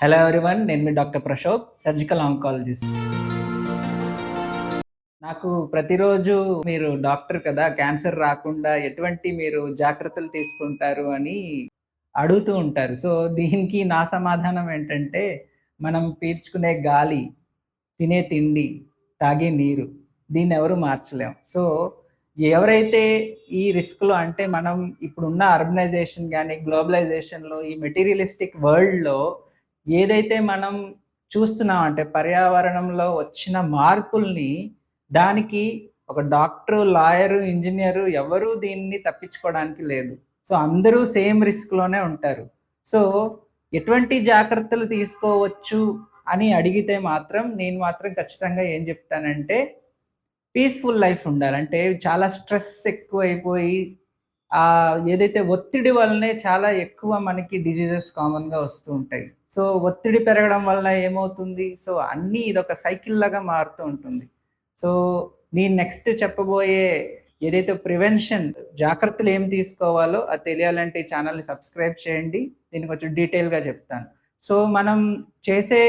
Hello everyone నేను మీ doctor Prashobh surgical oncologist నాకు ప్రతిరోజు మీరు డాక్టర్ కదా క్యాన్సర్ రాకుండా ఎటువంటి మీరు జాగ్రత్తలు తీసుకుంటారు అని అడుగుతూ ఉంటారు. సో దీనికి నా సమాధానం ఏంటంటే మనం పీల్చుకునే గాలి తినే తిండి తాగే నీరు దీన్ని ఎవరు మార్చలేం. సో ఎవరైతే ఈ రిస్క్లో అంటే మనం ఇప్పుడున్న అర్బనైజేషన్ కానీ గ్లోబలైజేషన్లో ఈ మెటీరియలిస్టిక్ వరల్డ్లో ఏదైతే మనం చూస్తున్నాం అంటే పర్యావరణంలో వచ్చిన మార్పుల్ని దానికి ఒక డాక్టర్ లాయరు ఇంజనీరు ఎవరు దీన్ని తప్పించుకోవడానికి లేదు. సో అందరూ సేమ్ రిస్క్లోనే ఉంటారు. సో ఎటువంటి జాగ్రత్తలు తీసుకోవచ్చు అని అడిగితే మాత్రం నేను మాత్రం ఖచ్చితంగా ఏం చెప్తానంటే పీస్ఫుల్ లైఫ్ ఉండాలంటే చాలా స్ట్రెస్ ఎక్కువైపోయి ఏదైతే ఒత్తిడి వల్లనే చాలా ఎక్కువ మనకి డిజీజెస్ కామన్గా వస్తూ ఉంటాయి. సో ఒత్తిడి పెరగడం వల్ల ఏమవుతుంది? సో అన్నీ ఇదొక సైకిల్ లాగా మారుతూ ఉంటుంది. సో నేను నెక్స్ట్ చెప్పబోయే ఏదైతే ప్రివెన్షన్ జాగ్రత్తలు ఏం తీసుకోవాలో అది తెలియాలంటే ఈ ఛానల్ని సబ్స్క్రైబ్ చేయండి. దీన్ని కొంచెం డీటెయిల్గా చెప్తాను. సో మనం చేసే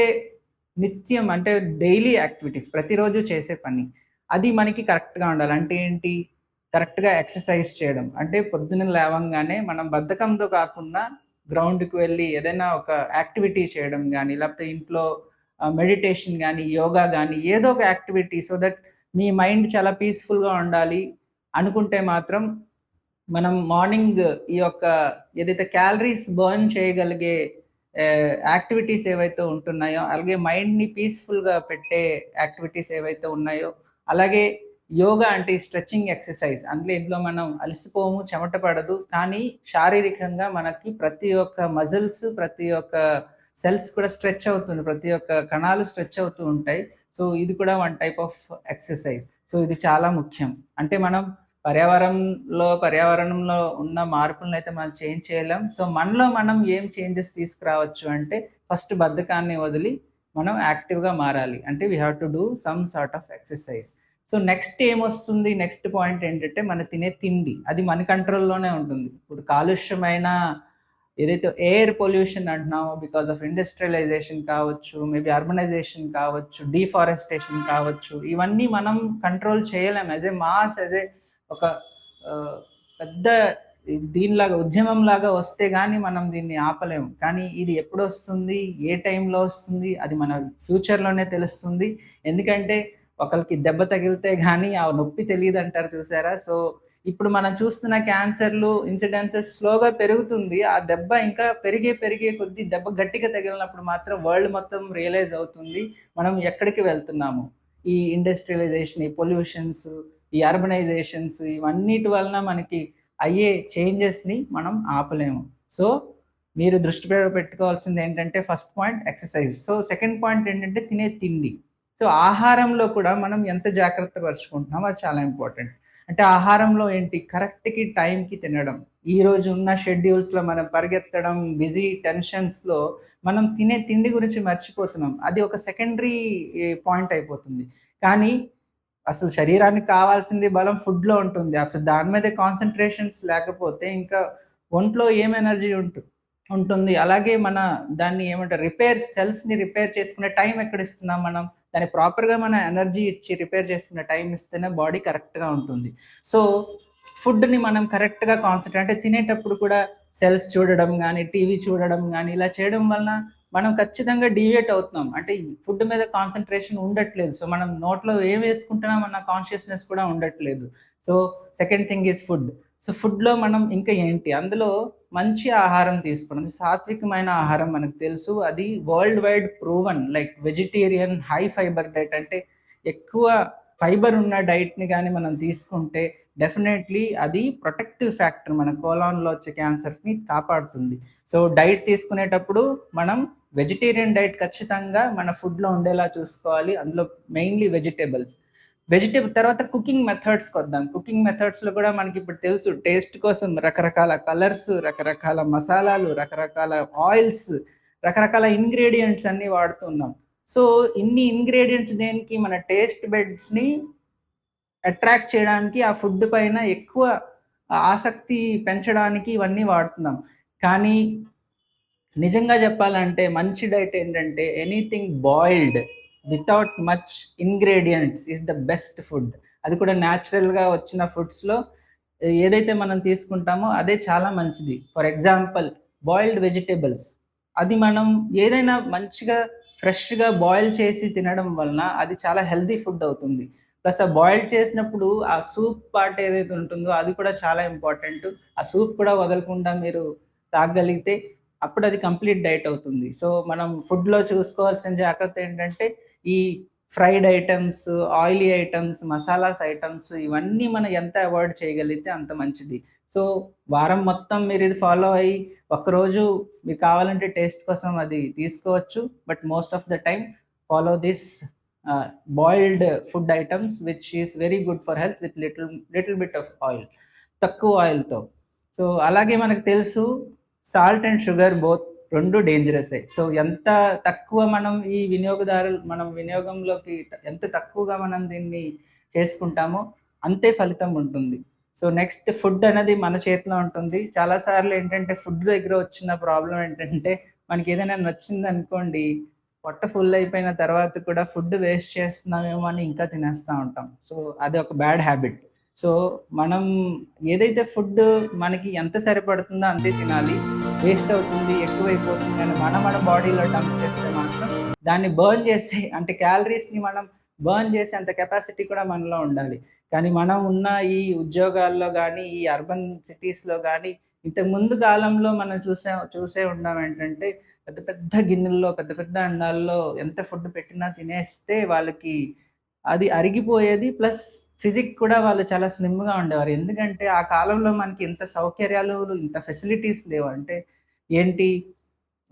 నిత్యం అంటే డైలీ యాక్టివిటీస్ ప్రతిరోజు చేసే పని అది మనకి కరెక్ట్గా ఉండాలి. అంటే ఏంటి? కరెక్ట్గా ఎక్సర్సైజ్ చేయడం. అంటే పొద్దున్న లేవంగానే మనం బద్ధకంతో కాకుండా గ్రౌండ్కి వెళ్ళి ఏదైనా ఒక యాక్టివిటీ చేయడం కానీ లేకపోతే ఇంట్లో మెడిటేషన్ కానీ యోగా కానీ ఏదో ఒక యాక్టివిటీ సో దట్ మీ మైండ్ చాలా పీస్ఫుల్గా ఉండాలి అనుకుంటే మాత్రం మనం మార్నింగ్ ఈ యొక్క ఏదైతే క్యాలరీస్ బర్న్ చేయగలిగే యాక్టివిటీస్ ఏవైతే ఉంటున్నాయో అలాగే మైండ్ని పీస్ఫుల్గా పెట్టే యాక్టివిటీస్ ఏవైతే ఉన్నాయో అలాగే యోగా అంటే స్ట్రెచ్చింగ్ ఎక్సర్సైజ్. అందులో ఇందులో మనం అలసిపోము చెమట పడదు. కానీ శారీరకంగా మనకి ప్రతి ఒక్క మజిల్స్ ప్రతి ఒక్క సెల్స్ కూడా స్ట్రెచ్ అవుతుంది. ప్రతి ఒక్క కణాలు స్ట్రెచ్ అవుతూ ఉంటాయి. సో ఇది కూడా one type of exercise. So ఇది చాలా ముఖ్యం. అంటే మనం పర్యావరణంలో పర్యావరణంలో ఉన్న మార్పులను అయితే మనం చేంజ్ చేయలేం. సో మనలో మనం ఏం చేంజెస్ తీసుకురావచ్చు అంటే ఫస్ట్ బద్ధకాన్ని వదిలి మనం యాక్టివ్గా మారాలి. అంటే we have to do some sort of exercise so next ఏమొస్తుంది? నెక్స్ట్ పాయింట్ ఏంటంటే మన తినే తిండి. అది మన కంట్రోల్లోనే ఉంటుంది. ఇప్పుడు కాలుష్యమైన ఏదైతే ఎయిర్ పొల్యూషన్ అంటున్నామో బికాస్ ఆఫ్ ఇండస్ట్రియలైజేషన్ కావచ్చు మేబీ అర్బనైజేషన్ కావచ్చు డీఫారెస్టేషన్ కావచ్చు ఇవన్నీ మనం కంట్రోల్ చేయలేం. As a mass as a ఒక పెద్ద దీనిలాగా ఉద్యమం లాగా వస్తే కానీ మనం దీన్ని ఆపలేము. కానీ ఇది ఎప్పుడు వస్తుంది ఏ టైంలో వస్తుంది? అది మన ఫ్యూచర్లోనే తెలుస్తుంది. ఎందుకంటే ఒకరికి దెబ్బ తగిలితే కానీ ఆ నొప్పి తెలియదు అంటారు చూసారా? సో ఇప్పుడు మనం చూస్తున్న క్యాన్సర్లు ఇన్సిడెన్సెస్ స్లోగా పెరుగుతుంది. ఆ దెబ్బ ఇంకా పెరిగే పెరిగే కొద్దీ దెబ్బ గట్టిగా తగిలినప్పుడు మాత్రం వరల్డ్ మొత్తం రియలైజ్ అవుతుంది. మనం ఎక్కడికి వెళ్తున్నాము? ఈ ఇండస్ట్రియలైజేషన్ ఈ పొల్యూషన్స్ ఈ అర్బనైజేషన్స్ ఇవన్నిటి వలన మనకి అయ్యే చేంజెస్ని మనం ఆపలేము. సో మీరు దృష్టి పెట్టుకోవాల్సింది ఏంటంటే first point exercise. So second point ఏంటంటే తినే తిండి. సో ఆహారంలో కూడా మనం ఎంత జాగ్రత్త పరుచుకుంటున్నామో అది చాలా ఇంపార్టెంట్. అంటే ఆహారంలో ఏంటి? కరెక్ట్కి టైంకి తినడం. ఈ రోజు ఉన్న షెడ్యూల్స్లో మనం పరిగెత్తడం బిజీ టెన్షన్స్లో మనం తినే తిండి గురించి మర్చిపోతున్నాం. అది ఒక సెకండరీ పాయింట్ అయిపోతుంది. కానీ అసలు శరీరానికి కావాల్సింది బలం ఫుడ్లో ఉంటుంది. అసలు దాని మీద కాన్సన్ట్రేషన్స్ లేకపోతే ఇంకా ఒంట్లో ఏం ఎనర్జీ ఉంటుంది ఉంటుంది. అలాగే మన దాన్ని ఏమంటారు? రిపేర్ సెల్స్ని రిపేర్ చేసుకునే టైం ఎక్కడ ఇస్తున్నాం మనం? దాన్ని ప్రాపర్గా మన ఎనర్జీ ఇచ్చి రిపేర్ చేసుకునే టైం ఇస్తేనే బాడీ కరెక్ట్గా ఉంటుంది. సో ఫుడ్ని మనం కరెక్ట్గా కాన్సన్ట్రేట్ అంటే తినేటప్పుడు కూడా సెల్స్ చూడడం కానీ టీవీ చూడడం కానీ ఇలా చేయడం వలన మనం ఖచ్చితంగా డివియేట్ అవుతున్నాం. అంటే ఫుడ్ మీద కాన్సన్ట్రేషన్ ఉండట్లేదు. సో మనం నోట్లో ఏం వేసుకుంటున్నాం అన్న కాన్షియస్నెస్ కూడా ఉండట్లేదు. So second thing is food so ఫుడ్లో మనం ఇంకా ఏంటి? అందులో మంచి ఆహారం తీసుకోవడం సాత్వికమైన ఆహారం మనకు తెలుసు. అది world wide proven like vegetarian high fibre diet అంటే ఎక్కువ ఫైబర్ ఉన్న డైట్ని కానీ మనం తీసుకుంటే డెఫినెట్లీ అది ప్రొటెక్టివ్ ఫ్యాక్టర్ మన కోలాన్లో వచ్చే క్యాన్సర్ని కాపాడుతుంది. సో డైట్ తీసుకునేటప్పుడు మనం వెజిటేరియన్ డైట్ ఖచ్చితంగా మన ఫుడ్లో ఉండేలా చూసుకోవాలి. అందులో మెయిన్లీ వెజిటేబుల్స్. వెజిటేబుల్ తర్వాత కుకింగ్ మెథడ్స్కి వద్దాం. కుకింగ్ మెథడ్స్లో కూడా మనకి ఇప్పుడు తెలుసు టేస్ట్ కోసం రకరకాల కలర్స్ రకరకాల మసాలాలు రకరకాల ఆయిల్స్ రకరకాల ఇంగ్రీడియంట్స్ అన్ని వాడుతున్నాం. సో ఇన్ని ఇంగ్రీడియంట్స్ దేనికి మన టేస్ట్ బెడ్స్ని అట్రాక్ట్ చేయడానికి ఆ ఫుడ్ పైన ఎక్కువ ఆసక్తి పెంచడానికి ఇవన్నీ వాడుతున్నాం. కానీ నిజంగా చెప్పాలంటే మంచి డైట్ ఏంటంటే anything boiled without much ingredients is the best food అది కూడా న్యాచురల్గా వచ్చిన ఫుడ్స్లో ఏదైతే మనం తీసుకుంటామో అదే చాలా మంచిది. ఫర్ ఎగ్జాంపుల్ బాయిల్డ్ వెజిటేబుల్స్ అది మనం ఏదైనా మంచిగా ఫ్రెష్గా బాయిల్ చేసి తినడం వలన అది చాలా హెల్దీ ఫుడ్ అవుతుంది. ప్లస్ ఆ బాయిల్ చేసినప్పుడు ఆ సూప్ పార్ట్ ఏదైతే ఉంటుందో అది కూడా చాలా ఇంపార్టెంట్ ఆ సూప్ కూడా వదలకుండా మీరు తాగగలిగితే అప్పుడు అది కంప్లీట్ డైట్ అవుతుంది. సో మనం ఫుడ్లో చూసుకోవాల్సిన జాగ్రత్త ఏంటంటే ఈ fried items oily items masalas items ఇవన్నీ మనం ఎంత అవాయిడ్ చేయగలిగితే అంత మంచిది. సో వారం మొత్తం మీరు ఇది ఫాలో అయ్యి ఒకరోజు మీకు కావాలంటే టేస్ట్ కోసం అది తీసుకోవచ్చు. But most of the time follow this boiled food items which is very good for health with little little bit of oil తక్కువ ఆయిల్తో. సో అలాగే మనకు తెలుసు సాల్ట్ అండ్ షుగర్ బోత్ రెండు డేంజరస్ సో ఎంత తక్కువ మనం ఈ వినియోగదారులు మనం వినియోగంలోకి ఎంత తక్కువగా మనం దీన్ని చేసుకుంటామో అంతే ఫలితం ఉంటుంది. సో నెక్స్ట్ ఫుడ్ అనేది మన చేతిలో ఉంటుంది. చాలాసార్లు ఏంటంటే ఫుడ్ దగ్గర వచ్చిన ప్రాబ్లం ఏంటంటే మనకి ఏదైనా నచ్చింది అనుకోండి పొట్ట ఫుల్ అయిపోయిన తర్వాత కూడా ఫుడ్ వేస్ట్ చేస్తున్నామేమో అని ఇంకా తినేస్తూ ఉంటాం. సో అది ఒక బ్యాడ్ హ్యాబిట్ సో మనం ఏదైతే ఫుడ్ మనకి ఎంత సరిపడుతుందో అంతే తినాలి. వేస్ట్ అవుతుంది ఎక్కువైపోతుంది అని మనం మన బాడీలో డంప్ చేస్తే మాత్రం దాన్ని బర్న్ చేసే అంటే క్యాలరీస్ని మనం బర్న్ చేసే అంత కెపాసిటీ కూడా మనలో ఉండాలి. కానీ మనం ఉన్న ఈ ఉద్యోగాల్లో కానీ ఈ అర్బన్ సిటీస్లో కానీ ఇంతకు ముందు కాలంలో మనం చూసే చూసే ఉన్నాం ఏంటంటే పెద్ద పెద్ద గిన్నెల్లో పెద్ద పెద్ద అండాల్లో ఎంత ఫుడ్ పెట్టినా తినేస్తే వాళ్ళకి అది అరిగిపోయేది ప్లస్ ఫిజిక్ కూడా వాళ్ళు చాలా స్లిమ్గా ఉండేవారు. ఎందుకంటే ఆ కాలంలో మనకి ఇంత సౌకర్యాలు ఇంత ఫెసిలిటీస్ లేవు. అంటే ఏంటి?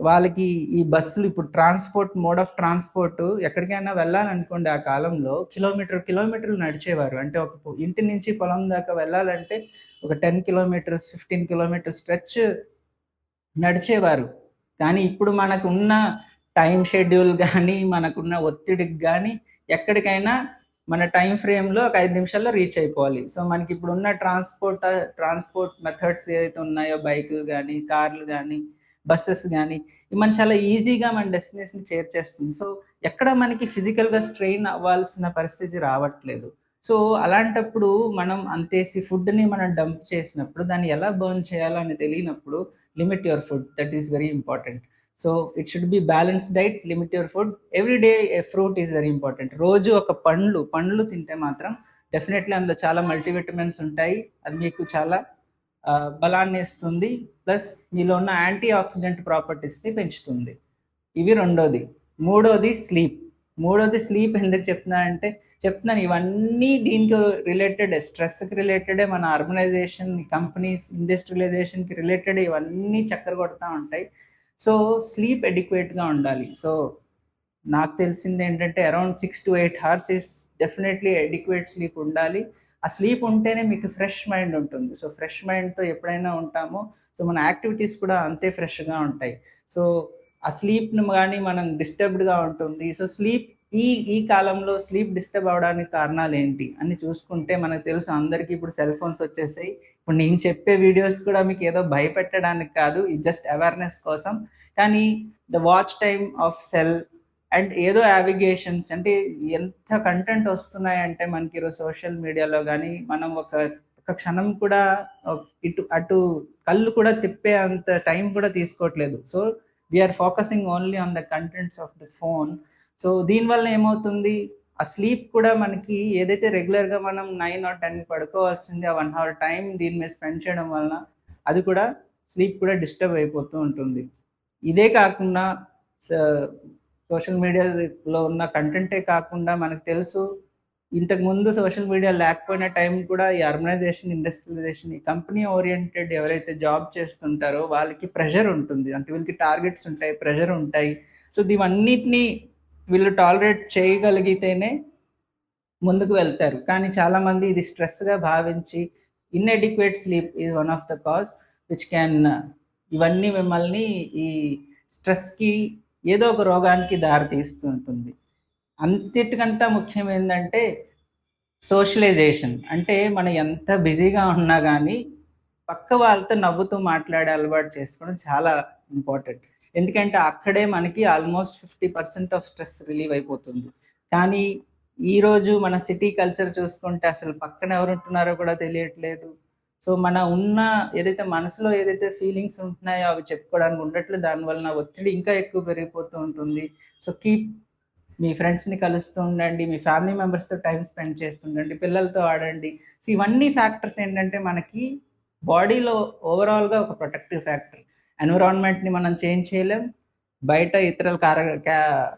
వాళ్ళకి ఈ బస్సులు ఇప్పుడు ట్రాన్స్పోర్ట్ మోడ్ ఆఫ్ ట్రాన్స్పోర్ట్ ఎక్కడికైనా వెళ్ళాలనుకోండి ఆ కాలంలో కిలోమీటర్ కిలోమీటర్లు నడిచేవారు. అంటే ఒక ఇంటి నుంచి పొలం దాకా వెళ్ళాలంటే ఒక ten kilometres fifteen kilometre stretch నడిచేవారు. కానీ ఇప్పుడు మనకు ఉన్న టైం షెడ్యూల్ కానీ మనకున్న ఒత్తిడికి కానీ ఎక్కడికైనా మన టైం ఫ్రేమ్లో ఒక ఐదు నిమిషాల్లో రీచ్ అయిపోవాలి. సో మనకి ఇప్పుడు ఉన్న ట్రాన్స్పోర్ట్ ట్రాన్స్పోర్ట్ మెథడ్స్ ఏవైతే ఉన్నాయో బైకులు కానీ కార్లు కానీ బస్సెస్ కానీ మనం చాలా ఈజీగా మన డెస్టినేషన్ చేర్చేస్తుంది. సో ఎక్కడ మనకి ఫిజికల్గా స్ట్రెయిన్ అవ్వాల్సిన పరిస్థితి రావట్లేదు. సో అలాంటప్పుడు మనం అంతేసి ఫుడ్ని మనం డంప్ చేసినప్పుడు దాన్ని ఎలా బర్న్ చేయాలని తెలియనప్పుడు limit your food that is very important so it should be balance diet limit your food every day a fruit is very important రోజు ఒక పండ్లు పండ్లు తింటే మాత్రం డెఫినెట్లీ అందులో చాలా మల్టీవిటమిన్స్ ఉంటాయి. అది మీకు చాలా బలాన్ని ఇస్తుంది. ప్లస్ మీలో ఉన్న యాంటీ ఆక్సిడెంట్ ప్రాపర్టీస్ని పెంచుతుంది. ఇవి రెండోది. మూడోది స్లీప్ మూడోది స్లీప్ ఎందుకు చెప్తున్నా అంటే చెప్తున్నాను ఇవన్నీ దీనికి రిలేటెడ్ స్ట్రెస్కి రిలేటెడే మన అర్బనైజేషన్ కంపెనీస్ ఇండస్ట్రియలైజేషన్కి రిలేటెడ్ ఇవన్నీ చక్కర కొడతా ఉంటాయి. సో స్లీప్ ఎడిక్వేట్గా ఉండాలి. సో నాకు తెలిసింది ఏంటంటే around six to eight hours is definitely adequate sleep ఉండాలి. ఆ స్లీప్ ఉంటేనే మీకు ఫ్రెష్ మైండ్ ఉంటుంది. సో ఫ్రెష్ మైండ్తో ఎప్పుడైనా ఉంటామో సో మన యాక్టివిటీస్ కూడా అంతే ఫ్రెష్గా ఉంటాయి. సో ఆ స్లీప్ను కానీ మనం డిస్టర్బ్డ్గా ఉంటుంది. సో స్లీప్ ఈ ఈ కాలంలో స్లీప్ డిస్టర్బ్ అవడానికి కారణాలు ఏంటి? అని చూసుకుంటే మనకు తెలుసు అందరికీ ఇప్పుడు సెల్ ఫోన్స్ వచ్చేసాయి. ఇప్పుడు నేను చెప్పే వీడియోస్ కూడా మీకు ఏదో భయపెట్టడానికి కాదు ఇది జస్ట్ అవేర్నెస్ కోసం. కానీ the watch time of cell and ఏదో యావిగేషన్స్ అంటే ఎంత కంటెంట్ వస్తున్నాయంటే మనకి ఈరోజు సోషల్ మీడియాలో కానీ మనం ఒక ఒక క్షణం కూడా ఇటు అటు కళ్ళు కూడా తిప్పే అంత టైం కూడా తీసుకోవట్లేదు. So we are focusing only on the contents of the phone so దీనివల్ల ఏమవుతుంది? ఆ స్లీప్ కూడా మనకి ఏదైతే రెగ్యులర్గా మనం నైన్ ఆర్ టెన్ పడుకోవాల్సింది ఆ వన్ అవర్ టైం దీని మీద స్పెండ్ చేయడం వలన అది కూడా స్లీప్ కూడా డిస్టర్బ్ అయిపోతూ ఉంటుంది. ఇదే కాకుండా సోషల్ మీడియాలో ఉన్న కంటెంటే కాకుండా మనకు తెలుసు ఇంతకు ముందు సోషల్ మీడియా లేకపోయిన టైం కూడా ఈ అర్బనైజేషన్ ఇండస్ట్రియలైజేషన్ ఈ కంపెనీ ఓరియంటెడ్ ఎవరైతే జాబ్ చేస్తుంటారో వాళ్ళకి ప్రెషర్ ఉంటుంది. అంటే వీళ్ళకి టార్గెట్స్ ఉంటాయి ప్రెషర్ ఉంటాయి. సో దీవన్నిటిని వీళ్ళు టాలరేట్ చేయగలిగితేనే ముందుకు వెళ్తారు. కానీ చాలామంది ఇది స్ట్రెస్గా భావించి inadequate sleep is one of the cause which can ఇవన్నీ మిమ్మల్ని ఈ స్ట్రెస్కి ఏదో ఒక రోగానికి దారితీస్తుంటుంది. అంతటికంటే ముఖ్యం ఏంటంటే సోషలైజేషన్ అంటే మనం ఎంత బిజీగా ఉన్నా కానీ పక్క వాళ్ళతో నవ్వుతూ మాట్లాడే అలవాటు చేసుకోవడం చాలా ఇంపార్టెంట్ ఎందుకంటే అక్కడే మనకి almost fifty percent of stress relieve అయిపోతుంది. కానీ ఈ రోజు మన సిటీ కల్చర్ చూసుకుంటే అసలు పక్కన ఎవరు ఉంటున్నారో కూడా తెలియట్లేదు. సో మన ఉన్న ఏదైతే మనసులో ఏదైతే ఫీలింగ్స్ ఉంటున్నాయో అవి చెప్పుకోవడానికి ఉండట్లేదు. దానివల్ల ఒత్తిడి ఇంకా ఎక్కువ పెరిగిపోతూ ఉంటుంది. సో కీప్ మీ ఫ్రెండ్స్ని కలుస్తూ ఉండండి మీ ఫ్యామిలీ మెంబర్స్తో టైం స్పెండ్ చేస్తుండండి పిల్లలతో ఆడండి. సో ఇవన్నీ ఫ్యాక్టర్స్ ఏంటంటే మనకి బాడీలో ఓవరాల్గా ఒక ప్రొటెక్టివ్ ఫ్యాక్టర్ ఎన్విరాన్మెంట్ని మనం చేంజ్ చేయలేం. బయట ఇతరుల కార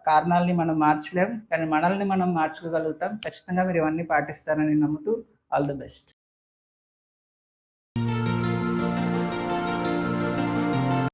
కారణాలని మనం మార్చలేం. కానీ మనల్ని మనం మార్చుకోగలుగుతాం. ఖచ్చితంగా మీరు ఇవన్నీ పాటిస్తారని నమ్ముతూ ఆల్ ది బెస్ట్.